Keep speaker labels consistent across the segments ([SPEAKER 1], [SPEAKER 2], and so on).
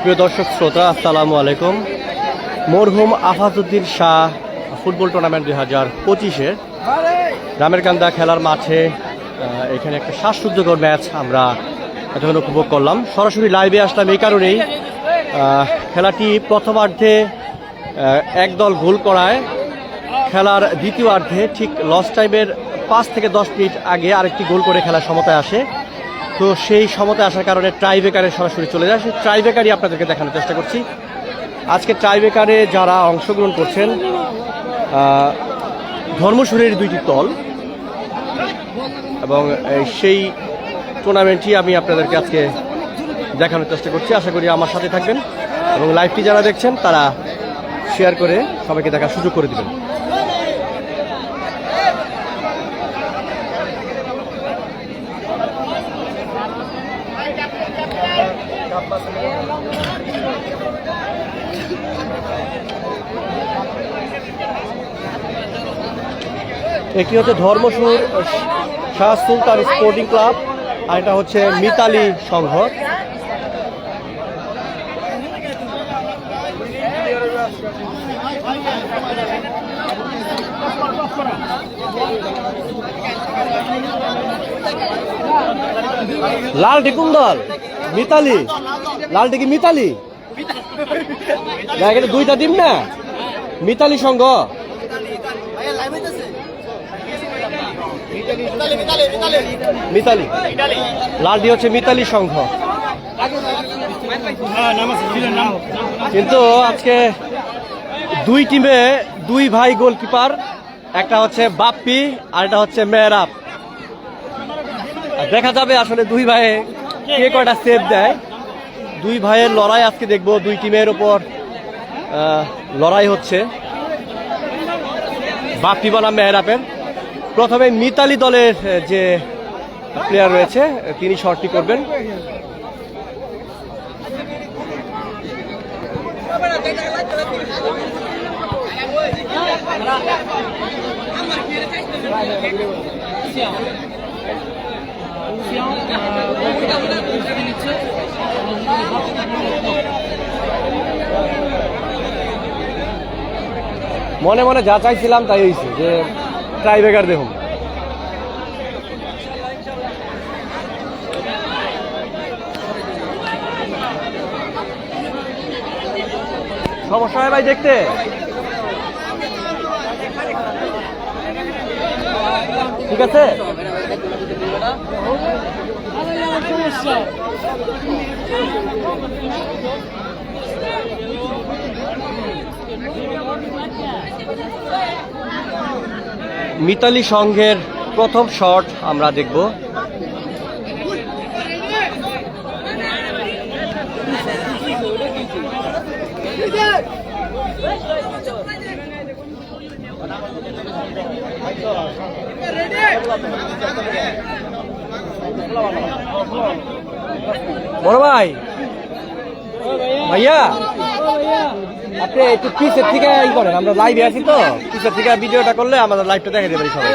[SPEAKER 1] প্রিয় দর্শক শ্রোতা, আসসালামু আলাইকুম। মরহুম আফাজউদ্দিন শাহ ফুটবল টুর্নামেন্ট দুই হাজার পঁচিশে রামেরকান্দা খেলার মাঠে এখানে একটা শ্বাসরুদ্ধকর ম্যাচ আমরা এতক্ষণ উপভোগ করলাম। সরাসরি লাইভে আসলাম এই কারণেই খেলাটি প্রথমার্ধে একদল গোল করায়। খেলার দ্বিতীয়ার্ধে ঠিক লস টাইমের পাঁচ থেকে দশ মিনিট আগে আরেকটি গোল করে খেলা সমতায় আসে। তো সেই সমতায় আসার কারণে ট্রাইবেকারে সরাসরি চলে যায়। সেই ট্রাইবেকারই আপনাদেরকে দেখানোর চেষ্টা করছি। আজকে ট্রাইবেকারে যারা অংশগ্রহণ করছেন আহ, ধর্মসুরের দুইটি দল এবং সেই টুর্নামেন্টটি আমি আপনাদেরকে আজকে দেখানোর চেষ্টা করছি। আশা করি আমার সাথে থাকবেন এবং লাইভটি যারা দেখছেন তারা শেয়ার করে সবাইকে দেখার সুযোগ করে দিবেন। একটি হচ্ছে ধর্মসুর শাহ সুলতান স্পোর্টিং ক্লাব আর এটা হচ্ছে মিতালি সংঘ। লাল কোন দল মিতালি। লালটি কি মিতালি? দুইটা টিম না? মিতালি সংঘ মিতালি। লালটি হচ্ছে মিতালি সংঘ কিন্তু আজকে দুই টিমে দুই ভাই গোলকিপার, একটা হচ্ছে বাপ্পি আর একটা হচ্ছে মেহরাব। দেখা যাবে আসলে দুই ভাই কে কয়টা সেভ দেয়। দুই ভাইয়ের লড়াই আজকে দেখব, দুই টিমের ওপর লড়াই হচ্ছে। বাপ্পি বনাম মেহরাবের। প্রথমে মিতালি দলের যে প্লেয়ার রয়েছে, তিনি শটটি করবেন। মনে মনে যা চাইছিলাম তাই হয়েছে যে ট্রাইবেকার দেখুন সমস্যা হয় ভাই দেখতে? ঠিক আছে? মিতালি সংঘের প্রথম শট আমরা দেখব। বড় ভাই। ভাইয়া আপনি একটু পিসের থেকে ই করেন আমরা লাইভে আছি তো। পিসের থেকে ভিডিওটা করলে আমাদের লাইভটা দেখে সবাই।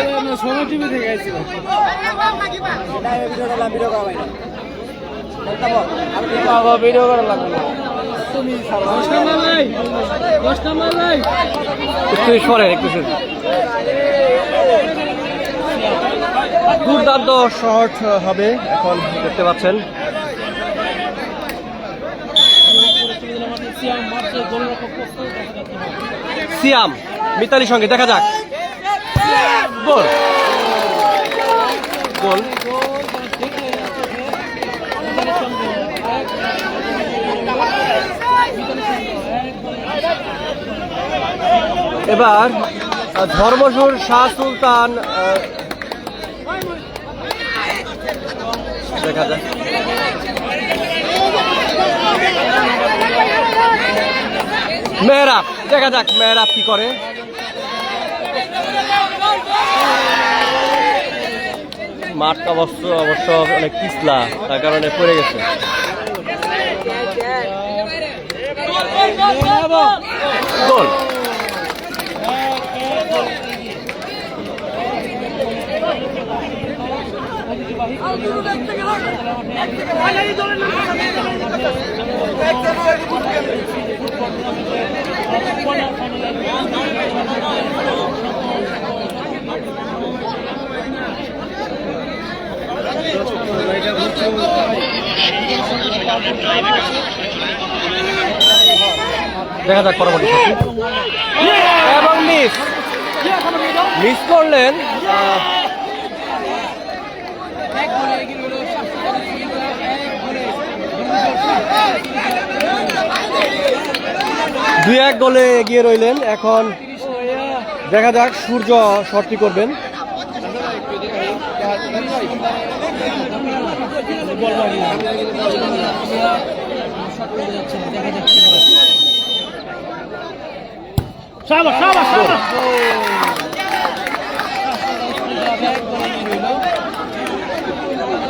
[SPEAKER 1] ভিডিও করা লাগবে না। একটু সরেন একটু সরেন। দুর্দান্ত শর্ট হবে, এখন দেখতে পাচ্ছেন। সিয়াম মিতালির সঙ্গে, দেখা যাক। গোল। গোল। এবার ধর্মসুর শাহ সুলতান দেখা মেহরাব, দেখা যাক মেহরাব কি করে। মাঠটা অবশ্য অবশ্য অনেক পিছলা, তার কারণে পড়ে গেছে। গোল। দেখা যাক পরবর্তী মিস। মিস। করলেন দুই এক গোলে এগিয়ে রইলেন। এখন দেখা যাক সূর্য শটটি করবেন।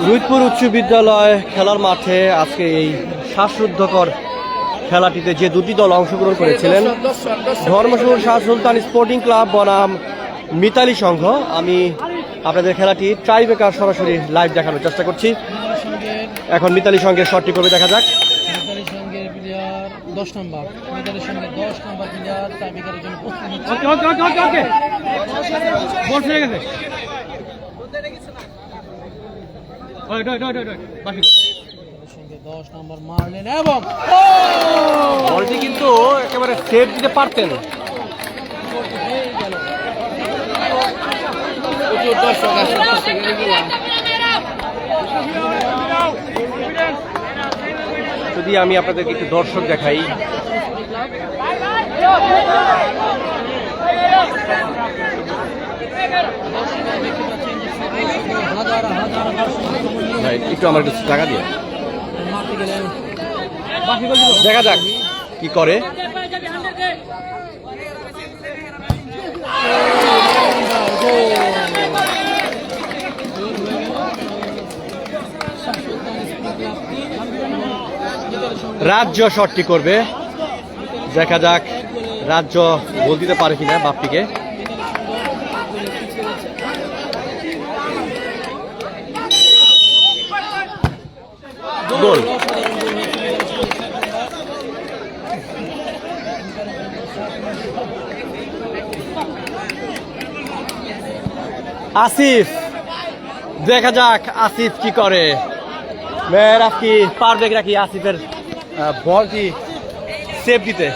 [SPEAKER 1] রুইতপুর উচ্চ বিদ্যালয় খেলার মাঠে আজকে এই শ্বাসরুদ্ধকর খেলাটিতে যে দুটি দল অংশগ্রহণ করেছিলেন ধর্মসুর শাহ সুলতান স্পোর্টিং ক্লাব বনাম মিতালি সংঘ। আমি আপনাদের খেলাটি ট্রাইবেকার সরাসরি লাইভ দেখানোর চেষ্টা করছি। এখন মিতালি সংঘের শটটি করবে দেখা যাক?
[SPEAKER 2] দশ নম্বর সঙ্গে দশ নম্বর প্লেয়ার টাইব্রেকারের জন্য প্রস্তুত হচ্ছে।
[SPEAKER 3] ওকে ওকে ওকে ওকে ওকে বল ফিরে গেছে। ওই ওই ওই ওই বাকি কর।
[SPEAKER 2] মিতালির সঙ্গে দশ নম্বর মারলেন এবং
[SPEAKER 1] বলটি কিন্তু একেবারে সেভ দিতে পারতেন।
[SPEAKER 2] প্রচুর দর্শক
[SPEAKER 1] যদি আমি আপনাদেরকে একটু দর্শক দেখাই। একটু আমার একটু টাকা দিয়ে। দেখা যাক কি করে। রাজ্য শটটি করবে। দেখা যাক রাজ্য গোল দিতে পারে কিনা বাপ্পিকে। গোল আসিফ, দেখা যাক আসিফ কি করে। মেয়েরা কি পারবে নাকি আসিফের বলটি সেভ দিতে?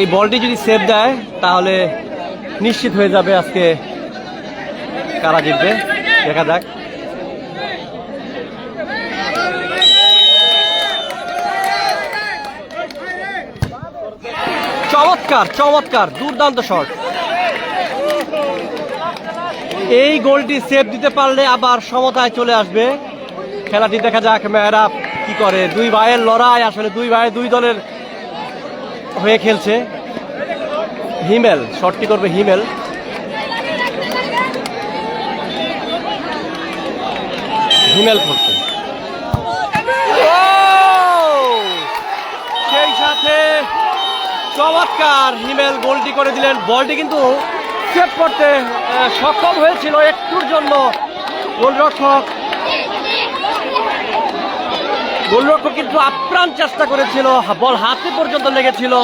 [SPEAKER 1] এই বলটি যদি সেভ দেয় তাহলে নিশ্চিত হয়ে যাবে আজকে কারা জিতবে। দেখা যাক। চমৎকার চমৎকার, দুর্দান্ত শট। এই গোলটি সেভ দিতে পারলে আবার সমতায় চলে আসবে। খেলাটি দেখা যাক মেয়েরা কি করে। দুই ভাইয়ের লড়াই, আসলে দুই ভাই দুই দলের হয়ে খেলছে। হিমেল শটটি করবে হিমেল? হিমেল করছে। সেই সাথে চমৎকার হিমেল গোলটি করে দিলেন। বলটি কিন্তু সেভ করতে সক্ষম হয়েছিল একটুর জন্য। গোলরক্ষক গোলরক্ষক কিন্তু আপ্রাণ চেষ্টা করেছিল। বল হাতে পর্যন্ত লেগেছিল।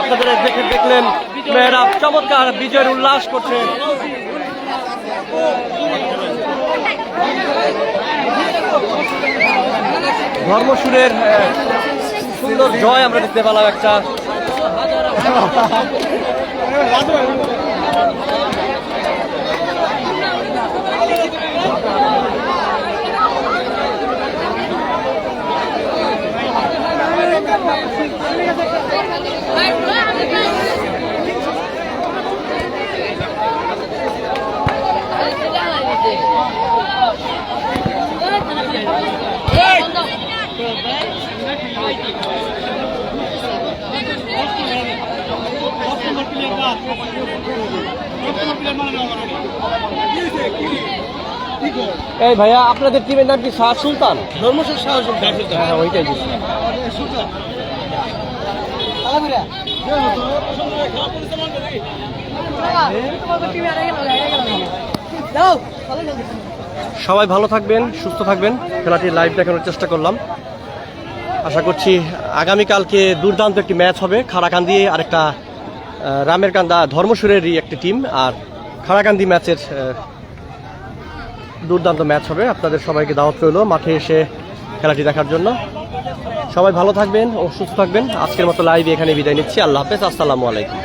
[SPEAKER 1] আপনাদের দেখে দেখলেন মেয়েরা চমৎকার বিজয়ের উল্লাস করছে। ধর্মসুরের সুন্দর জয় আমরা দেখতে পেলাম একটা। 나도 এই ভাইয়া আপনাদের টিমের নাম কি শাহ সুলতান?
[SPEAKER 3] ধর্মসুর সাহস
[SPEAKER 1] হ্যাঁ ওইটাই দিচ্ছি সবাই ভালো থাকবেন সুস্থ থাকবেন। খেলাটি লাইভ দেখানোর চেষ্টা করলাম। আশা করছি আগামীকালকে দুর্দান্ত একটি ম্যাচ হবে। খাড়াকান্দি আরেকটা রামের কান্দা ধর্মসুরেরই একটি টিম, আর খাড়াকান্দি ম্যাচের দুর্দান্ত ম্যাচ হবে। আপনাদের সবাইকে দাওয়াত রইল মাঠে এসে খেলাটি দেখার জন্য। সবাই ভালো থাকবেন ও সুস্থ থাকবেন। আজকের মতো লাইভ এখানে বিদায় নিচ্ছি। আল্লাহ হাফেজ। আসসালামু আলাইকুম।